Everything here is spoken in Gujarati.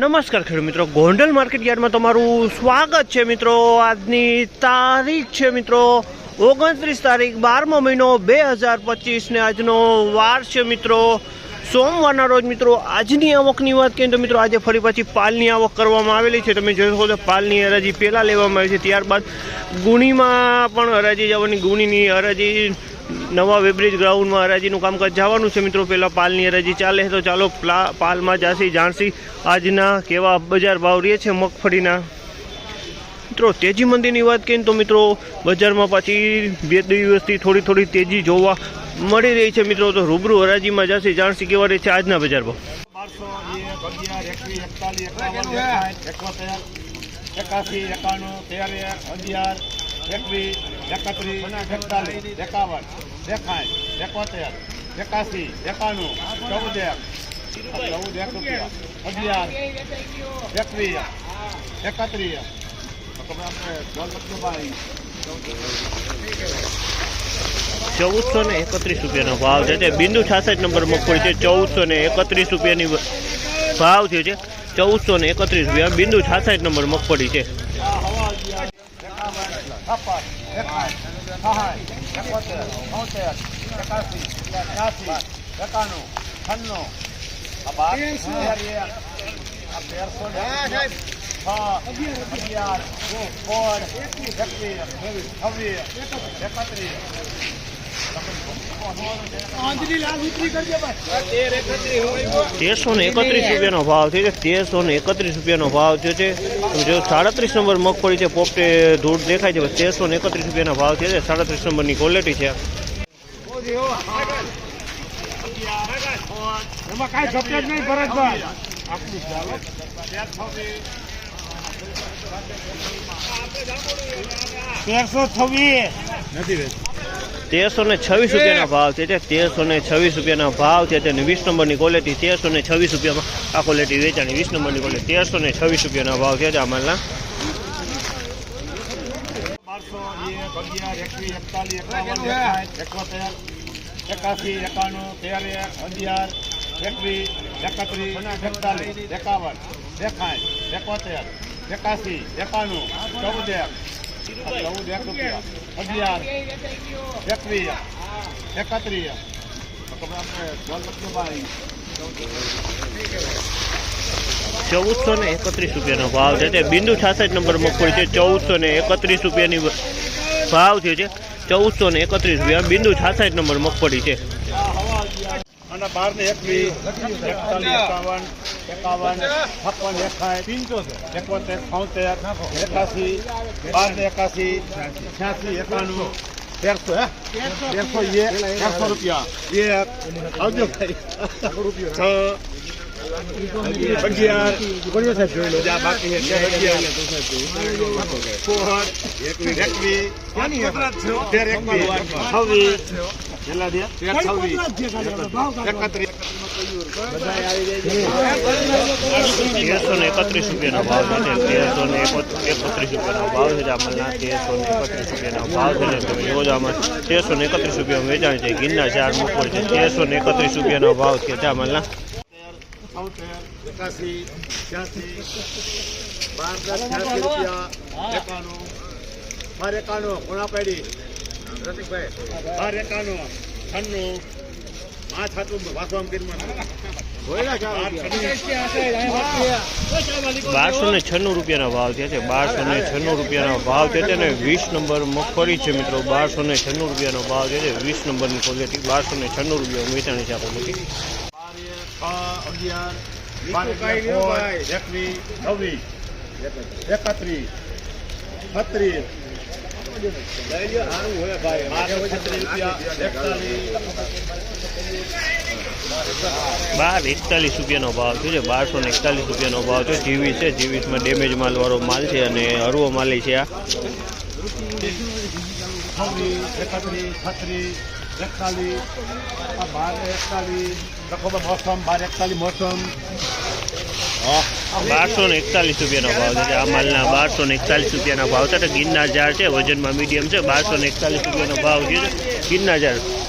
નમસ્કાર ખેડૂત મિત્રો. ગોંડલ માર્કેટ યાર્ડમાં તમારું સ્વાગત છે મિત્રો. આજની તારીખ છે મિત્રો ઓગણત્રીસ તારીખ બારમો મહિનો બે હજાર પચીસને આજનો વાર છે મિત્રો. સોમવારના રોજ મિત્રો આજની આવકની વાત કરીએ તો મિત્રો આજે ફરી પાછી પાલની આવક કરવામાં આવેલી છે. તમે જોઈ શકો છો પાલની હરાજી પહેલાં લેવામાં આવી છે. ત્યારબાદ ગુણીમાં પણ હરાજી જવાની ગુણીની હરાજી નવા વેબ્રિજ ગ્રાઉન્ડમાં હરાજીનું કામકાજ જવાનું છે મિત્રો. પહેલાં પાલની હરાજી ચાલે તો ચાલો પ્લા- પાલમાં જાસી, જાણસી. આજના કેવા બજાર ભાવ રહે છે મગફળીના? મિત્રો, તેજી મંદીની વાત કરીએ તો મિત્રો, બજારમાં પાછી બે દિવસથી થોડી થોડી તેજી જોવા મળી રહી છે મિત્રો. તો રૂબરૂ હરાજીમાં જશે જાણસી કેવા રહે છે આજના બજાર ભાવ? બારસો એક અગિયાર, એકવીસ, એકતાલીસ, એકાવન એકાઠ એકોતેર, એકાસી એકવીસ ચૌદસો ને એકત્રીસ રૂપિયાનો ભાવ છે. તે બિંદુ છાસઠ નંબર મગફળી છે. ચૌદસો ને એકત્રીસ રૂપિયાની ભાવ થયો છે ચૌદસો ને એકત્રીસ રૂપિયા બિંદુ છાસઠ નંબર મગફળી છે. એકાવન છપ્પન સહાય એકોતેર બોતેર એકાસી ત્યાસી એકાણું છન્નું આ બાર આ તેરસો ને છ અગિયાર સોળ એકવીસ છવ્વીસ એકત્રીસ તેરસો ને એકત્રીસ રૂપિયાનો ભાવ થયો છે તેરસો ને એકત્રીસ રૂપિયાનો ભાવ થયો છે. જો સાડત્રીસ નંબર મગફળી છે પોપટે ધૂળ દેખાય છે તેરસો ને એકત્રીસ રૂપિયાના ભાવ થયો છે સાડત્રીસ નંબરની ક્વોલિટી છે. તેરસો છવ્વીસ. નથી તેરસો ને છવ્વીસ રૂપિયાના ભાવ છે તેરસો ને છવ્વીસ રૂપિયાના ભાવ છે તેને વીસ નંબરની ક્વોલિટી તેરસો ને છવ્વીસ રૂપિયામાં આ ક્વોલિટી વેચાણી વીસ નંબરની ક્વોલિટી તેરસો ને છવ્વીસ રૂપિયાના ભાવ છે આ માલના. એકાવન એકાસી એકાણું તેર અગિયાર એકવીસ એકત્રીસ એકતાલીસ એકાવન એકાઠ એકોતેર એકાસી એકાણું ચૌદ એક ચૌદસો ને એકત્રીસ રૂપિયાનો ભાવ છે. તે બિંદુ છાસઠ નંબર મગફળી છે. ચૌદસો ને એકત્રીસ રૂપિયાની ભાવ થયો છે ચૌદસો ને એકત્રીસ રૂપિયા. બિંદુ છાસઠ નંબર મગફળી છે. અને બાર ને એકવીસ એકતાલીસ, એકાવન એકાવન છપ્પન એકાઠ પંચોતેર એકોતેર છોતેર એકાસી બાર ને એકાસી છ્યાસી એકાણું તેરસો હે? તેરસો એ તેરસો રૂપિયા. એક આવજો. ભાઈ છ અગિયાર બીજા બાકી સોળ એકવીસ એકવીસ તેર એકવીસ છવ્વીસ તેર છવ્વીસ. એકત્રીસ. તેરસો ને એકત્રીસ રૂપિયાનો ભાવ છે તે તેરસો ને એકો- એકત્રીસ રૂપિયાનો ભાવ છે આમાં તેરસો ને એકત્રીસ રૂપિયાનો ભાવ છે ને તમે જોવો છો આમાં તેરસો ને એકત્રીસ રૂપિયા વેચાણ છે ગિરનાર ચાર મગફળી છે તેરસો ને એકત્રીસ રૂપિયાનો ભાવ છે તે આમાં છોતેર એકાસી છ્યાસી બાર દસ છ્યાસી રૂપિયા એકાણું બાર એકાણું કોણા પેડી રસિકભાઈ બાર એકાણું છન્નું પાંચ હતું વાસવામ ગીરમાં બારસો ને છન્નું રૂપિયાના ભાવ થયા છે. બારસો ને છન્નું રૂપિયાનો ભાવ છે અને વીસ નંબર મગફળી છે મિત્રો. બારસો ને છન્નું રૂપિયાનો ભાવ છે. વીસ નંબરની ક્વોલિટી બારસો ને છન્નું રૂપિયા વેચાણી છે આ ક્વોલિટી એકત્રીસ બાર એકતાલીસ રૂપિયાનો ભાવ છે બારસો ને એકતાલીસ રૂપિયાનો ભાવ છે જીવીસ છે જીવીસમાં ડેમેજ માલવાળો માલ છે અને હરવો માલી છે આ એકતાલીસ મોસમ બારસો ને એકતાલીસ રૂપિયાનો ભાવ છે આ માલના બારસો ને એકતાલીસ રૂપિયાના ભાવ છે. ગિરનાર ઝાડ છે, વજનમાં મીડિયમ છે, બારસો ને એકતાલીસ રૂપિયાનો ભાવ છે. ગિરનાર ઝાડ